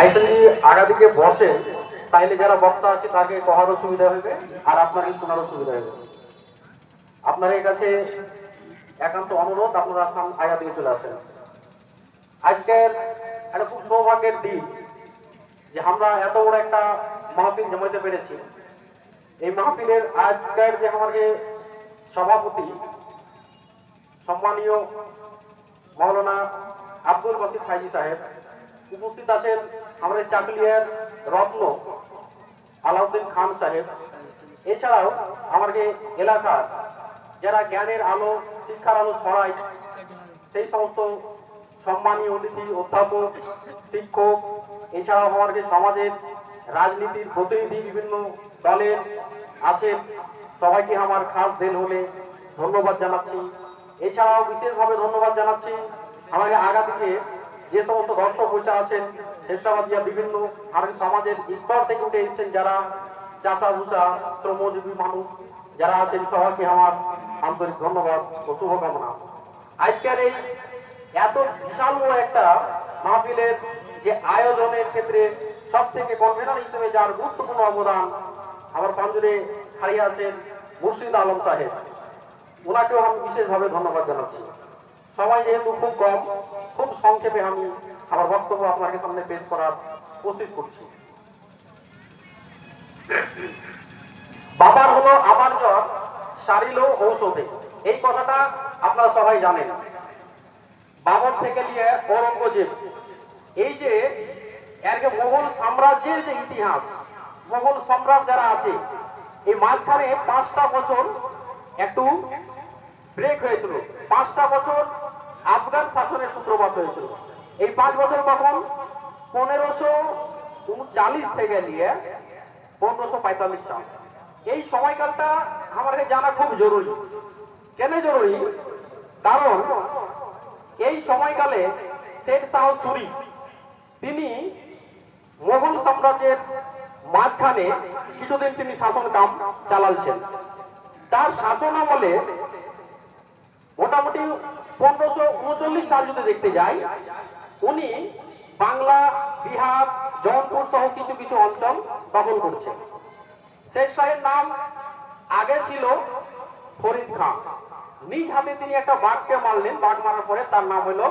আইসেন যদি আগা দিকে বসে, তাইলে যারা বক্তা আছে তাকে কহারও সুবিধা হবে আর আপনার শোনারও সুবিধা হবে। আপনাদের কাছে একান্ত অনুরোধ, আপনারা আগা দিকে চলে আসেন। আজকের একটা খুব সৌভাগ্যের দিন যে আমরা এত বড় একটা মাহফিল জমাইতে পেরেছি। এই মাহফিলের আজকের যে আমাদের সভাপতি, সম্মানীয় মৌলানা আব্দুল বাসিদ ফাইজি সাহেব উপস্থিত আছেন আমাদের চাকলিয়ার রত্ন আলাউদ্দিন খান সাহেব। এছাড়াও আমাদের এলাকার যারা জ্ঞানের আলো, শিক্ষার আলো ছড়ায়, সেই সমস্ত সম্মানীয় অতিথি, অধ্যাপক, শিক্ষক, এছাড়াও আমাদের সমাজের রাজনীতির প্রতিনিধি বিভিন্ন দলের আছেন, সবাইকে আমার খাস দেন হলে ধন্যবাদ জানাচ্ছি। এছাড়াও বিশেষভাবে ধন্যবাদ জানাচ্ছি আমাকে আগা থেকে যে সমস্ত দর্শক বসে আছেন শেষাবাদিয়া বিভিন্ন আমাদের সমাজের স্তর থেকে উঠে এসেছেন যারা চাষা ভুষা শ্রমজীবী মানুষ যারা আছেন, সবাইকে আমার আন্তরিক ধন্যবাদ ও শুভকামনা। আজকের এই এত বিশাল একটা মাহফিলের যে আয়োজনের ক্ষেত্রে সব থেকে কনভেনার হিসেবে যার গুরুত্বপূর্ণ অবদান আমার পাঞ্জরে হারিয়ে আছেন মুর্শিদ আলম সাহেব। ওনাকেও আমি বিশেষভাবে ধন্যবাদ জানাচ্ছি। সময় যেহেতু খুব কম, খুব সংক্ষেপে আমি আমার বক্তব্য আপনাকে সামনে পেশ করার কোশিশ করছি। বাবার হলো আমার জ্বর, সারিল ঔষধে। এই কথাটা আপনারা সবাই জানেন। বাবর থেকে নিয়ে ঔরঙ্গজেব। এই যে এরকে মোগল সাম্রাজ্যের যে ইতিহাস, মোগল সম্রাট যারা আছে, এই মাঝখানে পাঁচটা বছর একটু ব্রেক হয়েছিল। পাঁচটা বছর সূত্রপাত হয়েছিল। এই পাঁচ বছর কখন পনেরোশো উনচালিশ থেকে নিয়ে পনেরোশো পঁয়তাল্লিশ সাল। এই সময়কালটা আমাদের জানা খুব জরুরি। কেন জরুরি? কারণ এই সময়কালে শেখ শাহ সুরি তিনি মোগল সাম্রাজ্যের মাঝখানে কিছুদিন তিনি শাসন কাম চালালছেন তার শাসন আমলে মোটামুটি পনেরোশো উনচল্লিশ সাল যদি দেখতে যাই, উনি বাংলা, বিহার, জৌনপুর সহ কিছু কিছু অঞ্চল দখল করছেন। শেখ শাহের নাম আগে ছিল ফরিদ খান। নিজ হাতে তিনি একটা বাঘকে মারলেন, বাঘ মারার পরে তার নাম হলো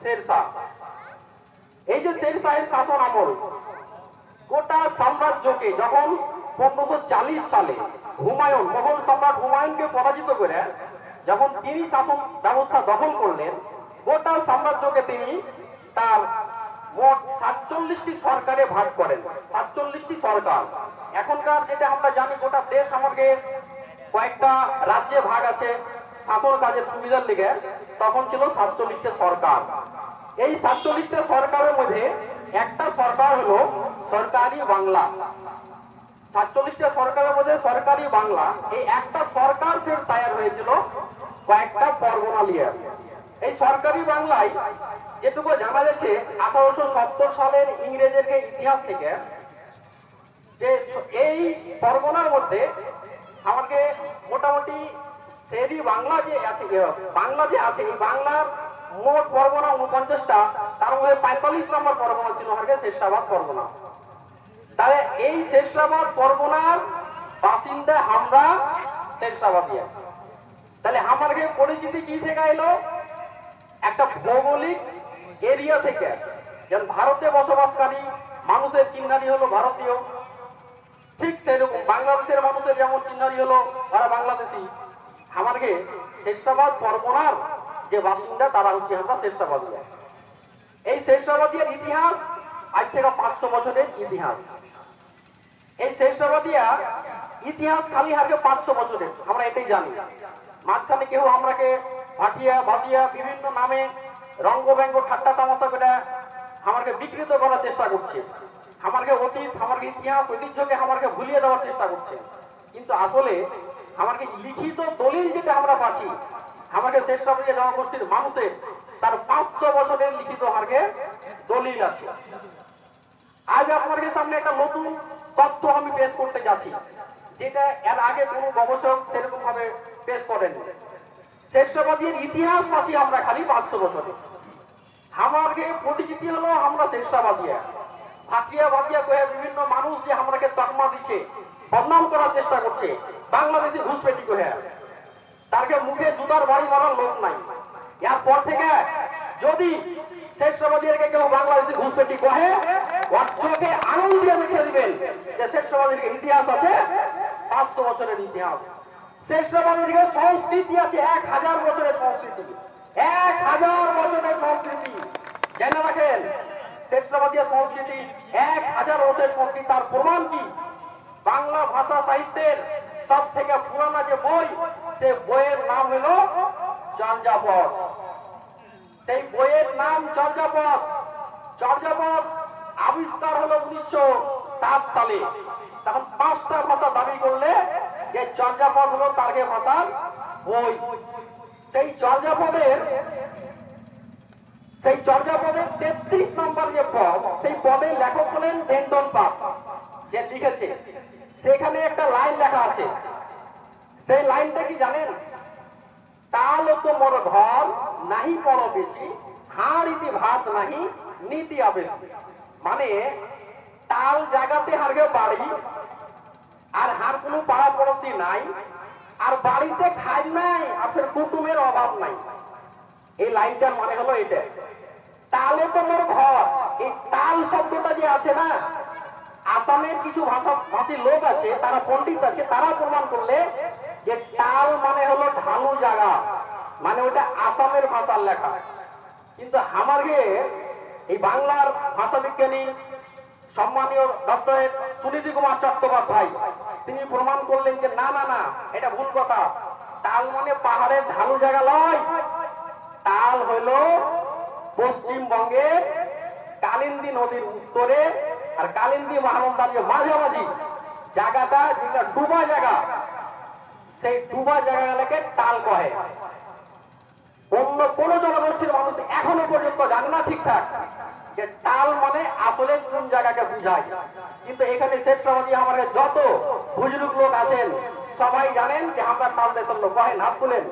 শের শাহ। এই যে শের শাহের শাসন আমল, গোটা সাম্রাজ্যকে যখন পনেরোশো সালে হুমায়ুন, মোগল সম্রাট হুমায়ুনকে পরাজিত করে যখন তিনি শাসন ব্যবস্থা দখল করলেন, গোটা সাম্রাজ্যকে তিনি তার মোট সাতচল্লিশটি সরকারে ভাগ করেন, সাতচল্লিশটি সরকার। এখনকার যেটা আমরা জানি, গোটা দেশ আমাকে কয়েকটা রাজ্যে ভাগ আছে, শাসন কাজের সুবিধার লিগে, তখন ছিল সাতচল্লিশটা সরকার। এই সাতচল্লিশটা সরকারের মধ্যে একটা সরকার হলো সরকারি বাংলা। সাতচল্লিশটা সরকারের মধ্যে সরকারি বাংলা, এই একটা সরকার ফের তৈরি হয়েছিল কয়েকটা পরগনা নিয়ে। এই সরকারি বাংলায় যেটুকু জানা যাচ্ছে আঠারোশো সত্তর সালের ইংরেজের ইতিহাস থেকে, যে এই পরগনার মধ্যে আমাকে মোটামুটি সেরি বাংলা যে আছে বাংলা যে আছে, এই বাংলার মোট পরগনা উনপঞ্চাশটা তার মধ্যে পঁয়তাল্লিশ নম্বর পরগনা ছিল আমাকে শেষাবাদ পরগনা। তাহলে এই শেষাবাদ পরগনার বাসিন্দা আমরা শেষাবাদিয়া তাহলে আমাকে পরিচিতি কি থেকে এলো? একটা ভৌগোলিক এরিয়া থেকে। যেমন ভারতে বসবাসকারী মানুষের চিহ্নারি হলো ভারতীয়। ঠিক সেরকম বাংলাদেশের মানুষের যেমন চিহ্নারি হলো তারা বাংলাদেশি। আমাকে শেরশাবাদ পরগনার যে বাসিন্দা তারা হচ্ছে আমরা শেরশাবাদিয়া। এই শেরশাবাদিয়ার ইতিহাস আজ থেকে পাঁচশো বছরের ইতিহাস। এই শেরশাবাদিয়া ইতিহাস খালি হারকে পাঁচশো বছরের, আমরা এটাই জানি। মাঝখানে কেউ আমরাকে ভাটিয়া ভাটিয়া বিভিন্ন নামে রঙ্গ ব্যঙ্গ ঠাট্টা তামাশা করে আমাকে বিকৃত করার চেষ্টা করছে। আমাকে অতীত, আমাকে ইতিহাস, ঐতিহ্যকে আমাকে ভুলিয়ে দেওয়ার চেষ্টা করছে। কিন্তু আসলে আমাকে লিখিত দলিল যেটা আমরা পাচ্ছি আমাকে শেষরাবাদিয়া জনগোষ্ঠীর মানুষের তার পাঁচশো বছরের লিখিত আমাকে দলিল আছে। আজ আপনাদের সামনে একটা নতুন তথ্য আমি পেশ করতে যাচ্ছি, যেটা এর আগে কোনো গবেষক সেরকম ভাবে পেশ করেননি। শেরশাবাদীর ইতিহাস পাচ্ছি আমরা খালি পাঁচশো বছরে। আমাকে পরিচিতি হলো আমরা শেরশাবাদিয়া ফাঁকিয়া বাকিয়া কয়ে বিভিন্ন মানুষ যে আমাকে তকমা দিচ্ছে, বদনাম করার চেষ্টা করছে, বাংলাদেশে ঘুষপেটি কয়ে। তারকে মুখে জুতার বাড়ি মারার লোক নাই। এরপর থেকে যদি শেষ কেউ বাংলাদেশি ঘুষপেটি কহে চোখে আনন্দ দিয়ে দেখে দিবেন যে শেষ ইতিহাস আছে, পাঁচশো বছরের ইতিহাস। শেষ সংস্কৃতি আছে এক হাজার বছরের সংস্কৃতি। এক হাজার বছরের সংস্কৃতি। জেনে রাখেন ক্ষেত্রবাদীয় সংস্কৃতি এক হাজার বছরের সংস্কৃতি, তার প্রমাণ কি? বাংলা ভাষা সাহিত্যের সব থেকে পুরানা যে বই, সে বইয়ের নাম হলো চর্যাপদ সেই বইয়ের নাম চর্যাপদ। চর্যাপদ আবিষ্কার হলো উনিশশো সাত সালে। তখন পাঁচটা ভাষা দাবি করলে যে চর্যাপদ হলো তার্কে ভাষার বই। সেই চর্যাপদের সেই চর্যাপদের তেত্রিশ নম্বর যে পদ, সেই পদে লেখক হলেন ডেন্টন পাপ, যে লিখেছে। সেখানে একটা লাইন লেখা আছে। সেই লাইনটা কি জানেন? মোর ঘর নাহি পড় বেশি হাড়িতে ভাত নাহি, নীতি আবেশি। মানে তাল জায়গাতে হারগে বাড়ি, আর হার কোনো পাড়া পড়োশি নাই, আর বাড়িতে খাই নাই, আর ফের কুটুমের অভাব নাই। এই লাইনটার মানে হলো এটা তালে তো মোর ঘর, এই তাল শব্দটা যে আছে না, আসামের কিছু ভাষা ভাষী লোক আছে, তারা পণ্ডিত আছে, তারা প্রমাণ করলে যে তাল মানে মানে ওটা আসামের ভাষার লেখা। কিন্তু আমাকে এই বাংলার ভাষা বিজ্ঞানী, সম্মানীয় ডক্টরেট সুনীতি কুমার চট্টোপাধ্যায়, তিনি প্রমাণ করলেন যে না না না, এটা ভুল কথা। তাল মানে পাহাড়ের ঢালু জায়গা লয়। তাল হইল পশ্চিমবঙ্গের কালিন্দী নদীর উত্তরে আর কালিন্দী মহানন্দার যে মাঝামাঝি। জায়গাটা যেটা ডুবা জায়গা, সেই ডুবা জায়গাগুলোকে তাল কহে। অন্য কোন জনগোষ্ঠীর মানুষ এখনও পর্যন্ত জানে না ঠিকঠাক যে তাল মানে আসলে কোন জায়গাকে বুঝায়। কিন্তু এখানে শেষরাবাদী আমাদের যত বুজরুক লোক আছেন, সবাই জানেন যে আমরা তাল দেশের লোক। কহেন, হাত তুলেন।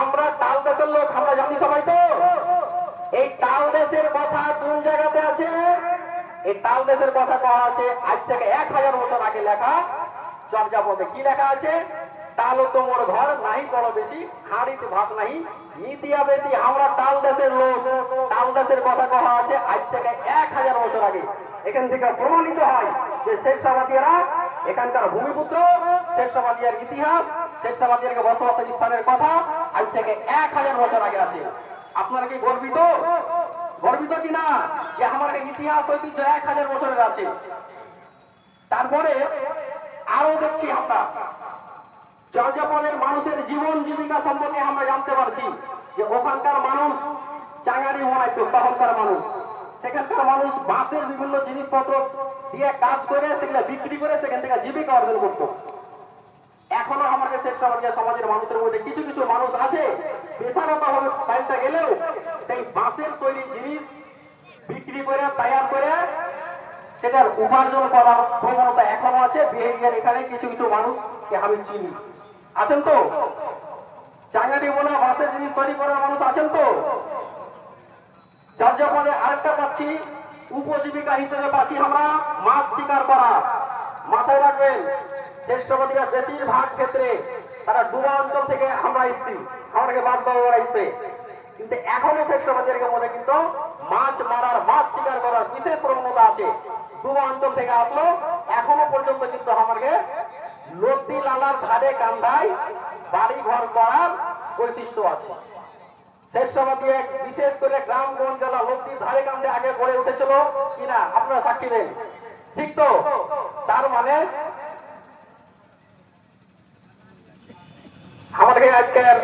আমরা তাল দেশের লোক, আমরা জানি সবাই তো। এই তাল দেশের কথা কোন জায়গাতে আছে? এই তাল দেশের কথা কওয়া আছে, আজ থেকে এক হাজার বছর আগে লেখা চর্যাপদে কি লেখা আছে? তাল তোমার ঘর নাই বড় বেশি হাড়িতে ভাত নাই নীতিয়া বেশি আমরা তাল দেশের লোক। তাল দেশের কথা কওয়া আছে, আজ থেকে এক হাজার বছর আগে। এখান থেকে প্রমাণিত হয় যে শেষাবাদীরা এখানকার ভূমিপুত্র শেষাবাদিয়ার ইতিহাস শেষাবাদিয়ারকে বসবাসের স্থানের কথা আজ থেকে এক হাজার বছর আগে আছে। আপনারা কি গর্বিত? গর্বিত কিনা? যে আমার ইতিহাস, ঐতিহ্য এক হাজার বছরের আছে। তারপরে আরও দেখছি আমরা। চর্যাপদের মানুষের জীবন জীবিকা সম্পর্কে আমরা জানতে পারছি যে ওখানকার মানুষ চাঙারি বানাইতো, তখনকার মানুষ। সেখানকার মানুষ বাঁশের বিভিন্ন জিনিসপত্র দিয়ে কাজ করে, সেগুলো বিক্রি করে সেখান থেকে জীবিকা অর্জন করতো। এখনও আমাদের চেষ্টা যে সমাজের মানুষের মধ্যে কিছু কিছু মানুষ আছে পেশাগত ভাবে পাল্টা গেলেও সেই বাঁশের তৈরি জিনিস বিক্রি করে তৈরি করে সেটার উপার্জন করার প্রবণতা এখনও আছে। বিহেভিয়ার এখানে কিছু কিছু মানুষকে আমি চিনি। আছেন তো? চাঙ্গারি বোনা বাঁশের জিনিস তৈরি করার মানুষ আছেন তো? যার যখনে আরেকটা পাচ্ছি, উপজীবিকা হিসেবে পাচ্ছি আমরা মাছ শিকার করা। মাথায় রাখবেন শ্রেষ্ঠপতিরা বেশিরভাগ ক্ষেত্রে তারা ডুবা অঞ্চল থেকে আমরা এসছি। আমাদেরকে বাদ দেওয়া এসছে। কিন্তু এখনও শ্রেষ্ঠপতির মধ্যে কিন্তু মাছ মারার, মাছ শিকার প্রবণতা আছে অঞ্চল থেকে আসলো। এখনও পর্যন্ত কিন্তু আমাকে নদী লালার ধারে কান্দায় বাড়ি ঘর করার বৈশিষ্ট্য আছে। বিশেষ করে জেলা ধারে কান্দে আগে গড়ে উঠেছিল কিনা আপনারা সাক্ষী দেন ঠিক তো? তার মানে আমাদেরকে আজকের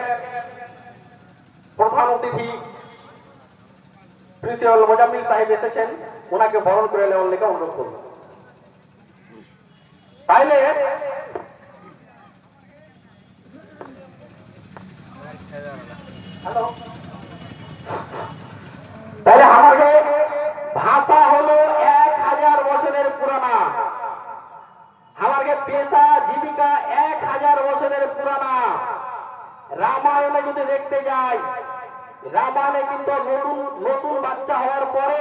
প্রধান অতিথি প্রিন্সিপাল মোজাম্মিল সাহেব এসেছেন, ওনাকে বরণ করে নেওয়ার লেখা অনুরোধ করব। তাইলে তাহলে আমাকে ভাষা হলো এক হাজার বছরের পুরানা। আমাকে পেশা, জীবিকা এক হাজার বছরের পুরানা। রামায়ণে যদি দেখতে যাই রামায়ণে কিন্তু নতুন নতুন বাচ্চা হওয়ার পরে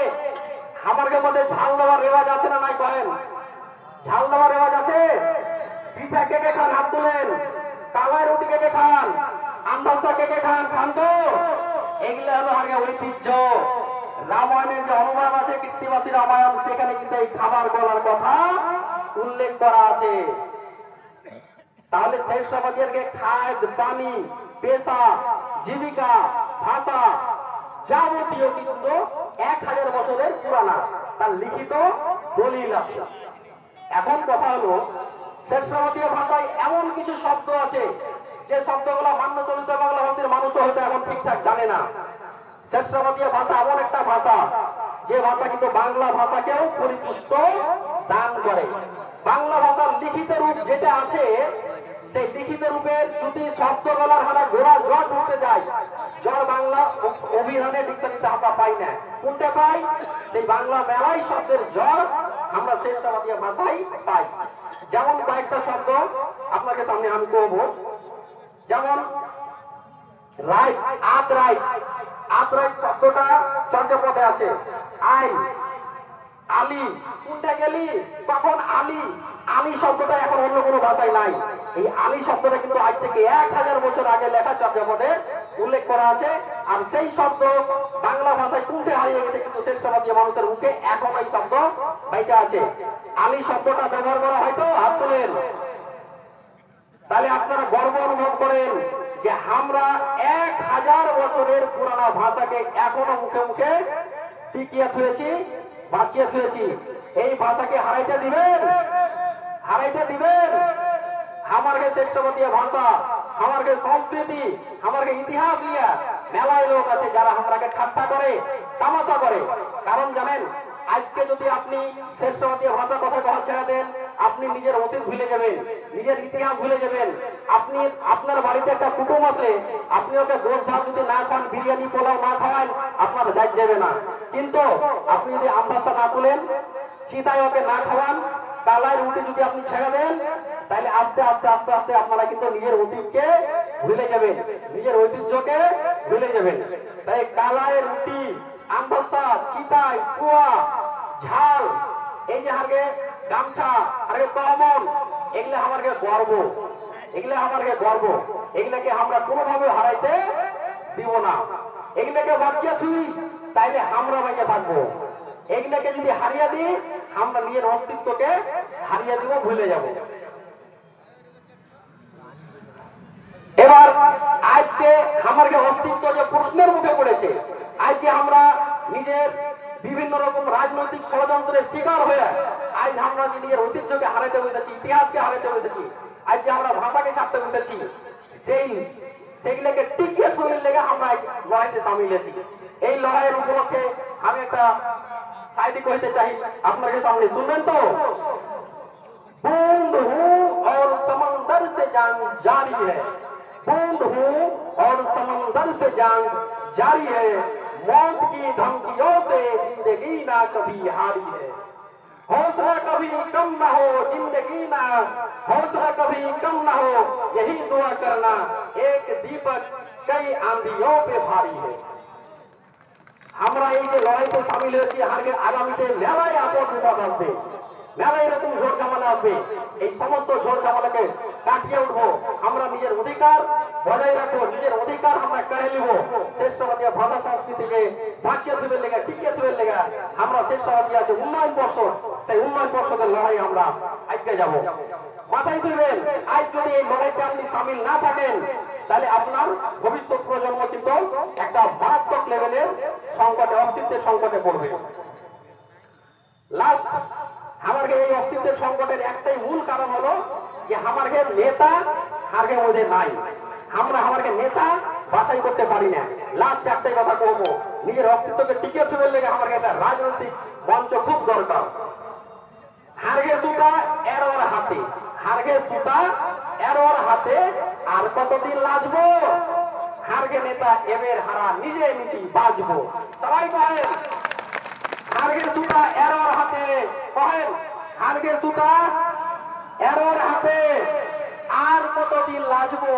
আমার মধ্যে ঝাল দেওয়ার রেওয়াজ আছে না নাই কহেন ঝাল দেওয়ার রেওয়াজ আছে? পিঠা কে কে খান? হাত তুলেন। কালাই রুটি কে কে খান? আমদাস্তা কে কে খান? খান তো। এগুলো হলো আগে ঐতিহ্য। রামায়ণের যে অনুবাদ আছে কৃত্তিবাসী রামায়ণ, সেখানে কিন্তু এই খাবার গলার কথা উল্লেখ করা আছে। তাহলে সেই সমাজেরকে খাদ পানি পেশা জীবিকা ভাষা যাবতীয় কিন্তু এক হাজার বছরের পুরানা। তার লিখিত দলিল আছে। এখন কথা হলো শেষরাবতীয় ভাষায় এমন কিছু শব্দ আছে, যে শব্দগুলো মান্য চলিত বাংলা ভাষীর মানুষও হয়তো এখন ঠিকঠাক জানে না। শেষরাবতীয় ভাষা এমন একটা ভাষা, যে ভাষা কিন্তু বাংলা ভাষাকেও পরিপুষ্ট দান করে। বাংলা ভাষার লিখিত রূপ যেটা আছে সেই লিখিত রূপের যদি শব্দ গলার হারা ঘোড়া জট উঠতে যায়। জ্বর বাংলা অভিধানে ডিকশনারিতে আমরা পাই না। কোনটা পাই? সেই বাংলা মেলাই শব্দের জ্বর আমরা শেষ সমাজীয় ভাষায় পাই। যেমন কয়েকটা শব্দ আপনাকে সামনে আমি করব যেমন, রাইট, আত রাইট। আত রাইট শব্দটা চর্যাপদে আছে। আইন, আলী। কোনটা গেলি? তখন আলী। আলী শব্দটা এখন অন্য কোনো ভাষায় নাই। এই আলী শব্দটা কিন্তু আজ থেকে এক হাজার বছর আগে লেখা চর্যাপদে উল্লেখ করা আছে। আর সেই শব্দ বাংলা ভাষায় কোনটা হারিয়ে গেছে কিন্তু শেষ সমাজীয় মানুষের মুখে এখন এই শব্দ বেঁচে আছে। আলী শব্দটা ব্যবহার করা হয়তো হাত তাহলে আপনারা গর্ব অনুভব করেন যে আমরা এক হাজার বছরের পুরানা ভাষাকে এখনও মুখে মুখে টিকিয়ে থুয়েছি, বাঁচিয়ে থুয়েছি। এই ভাষাকে হারাইতে দিবেন হারাইতে দিবেন। সংস্কৃতি ইতিহাস নিয়ে মেলায় লোক আছে যারা ঠাট্টা করে, তামাশা করে। কারণ জানেন, আজকে যদি আপনি ভাষা কথা কথা ছেড়ে দেন, আপনি নিজের অতীত ভুলে যাবেন, নিজের ইতিহাস ভুলে যাবেন। আপনি আপনার বাড়িতে একটা কুটুম আছে, আপনি ওকে গোস ভাত যদি না খান, বিরিয়ানি, পোলাও না খাওয়ান, আপনার যাই যাবে না। কিন্তু আপনি যদি আমবাসা না তুলেন, চিতায় ওকে না খাওয়ান কালাই রুটি যদি আপনি ছেড়ে দেন, তাহলে আস্তে আস্তে আস্তে আস্তে আপনারা কিন্তু নিজের অতীতকে ভুলে যাবেন। নিজের ঐতিহ্যকে ভুলে যাবেন। তাই কালাই রুটি আমবাসা চিতাই কুয়া ঝাল, এই যে আমাকে গামছা আরে কমন, এগুলো আমাকে গর্ব। এগুলো আমাকে গর্ব। এগুলাকে আমরা কোনোভাবে হারাইতে দিব না। এগুলাকে বাঁচিয়ে থুই, তাইলে আমরা বেঁচে থাকব। এগুলাকে যদি হারিয়ে দিই আমরা নিজের অস্তিত্বকে হারিয়ে দিব, ভুলে যাব। এবার আজকে আমাকে অস্তিত্ব যে প্রশ্নের মুখে পড়েছে, আজকে আমরা নিজের বিভিন্ন রকম রাজনৈতিক ষড়যন্ত্রের শিকার হয়ে আজ আমরা যে নিজের ঐতিহ্যকে হারাতে বসেছি, ইতিহাসকে হারাতে বসেছি আজ যে আমরা ভাষাকে ছাড়তে বসেছি, সেই সেগুলোকে টিকিয়ে শরীর লেগে আমরা লড়াইতে সামিল হয়েছি। এই লড়াইয়ের উপলক্ষে আমি একটা সাইডে কইতে চাই আপনাকে সামনে শুনবেন তো बूंद हूँ और समंदर से जंग जारी है बूंद हूँ और समंदर से जंग जारी है मौत की धमकियों से जिंदगी ना कभी हारी है हौसला कभी कम ना हो जिंदगी ना हौसला कभी कम ना हो यही दुआ करना एक दीपक कई आंधियों पे भारी है আমরা এই যে লড়াইতে সামিল হয়েছি আগে আগামীতে মেলায় আপদ বিপদ আসবে মেলায় এরকম ঝোর ঝামেলা আসবে এই সমস্ত ঝোর ঝামেলাকে কাটিয়ে উঠবো। আমরা নিজের অধিকার বজায় রাখব, নিজের অধিকার আমরা কেড়ে নিব। শ্রেষ্ঠবাদী ভাষা সংস্কৃতিকে বাঁচিয়ে দেবের লেগে, টিকিয়ে দেবের লেগে। আমরা শ্রেষ্ঠবাদী আছে উন্নয়ন পর্ষদ, সেই উন্নয়ন পর্ষদের লড়াই আমরা আজকে যাব। মাথায় তুলবেন, আজ যদি এই লড়াইতে আপনি সামিল না থাকেন তাহলে আপনার ভবিষ্যৎ প্রজন্ম কিন্তু একটা মারাত্মক লেভেলের সংকটে, অস্তিত্বের সংকটে পড়বে। লাস্ট আমাকে এই অস্তিত্বের সংকটের একটাই মূল কারণ হলো যে আমাকে নেতা হারকে মধ্যে নাই। আমরা আমাকে নেতা বাছাই করতে পারি না। লাস্ট একটাই কথা কহবো নিজের অস্তিত্বকে টিকে চলে লেগে আমাকে একটা রাজনৈতিক মঞ্চ খুব দরকার। হারগে সুতা এর হাতে। হারগে সুতা এর হাতে আর কতদিন লাজবো? হারগে নেতা এবের হারা নিজে নিজে বাজবো। সবাই কহেন, হারগে সুতা এর ওর হাতে, কহেন, হারগে সুতা এর ওর হাতে, আর কতদিন লাজবো?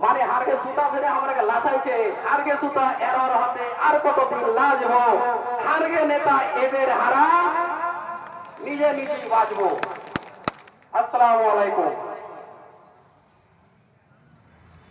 মানে হারগে সুতা ফেলে আমাকে লাচাইছে হারগে সুতা এরর হাতে, আর কতদিন লাজবো? হারগে নেতা এবের হারা নিজে নিজেই বাজবো। আসসালামু আলাইকুম।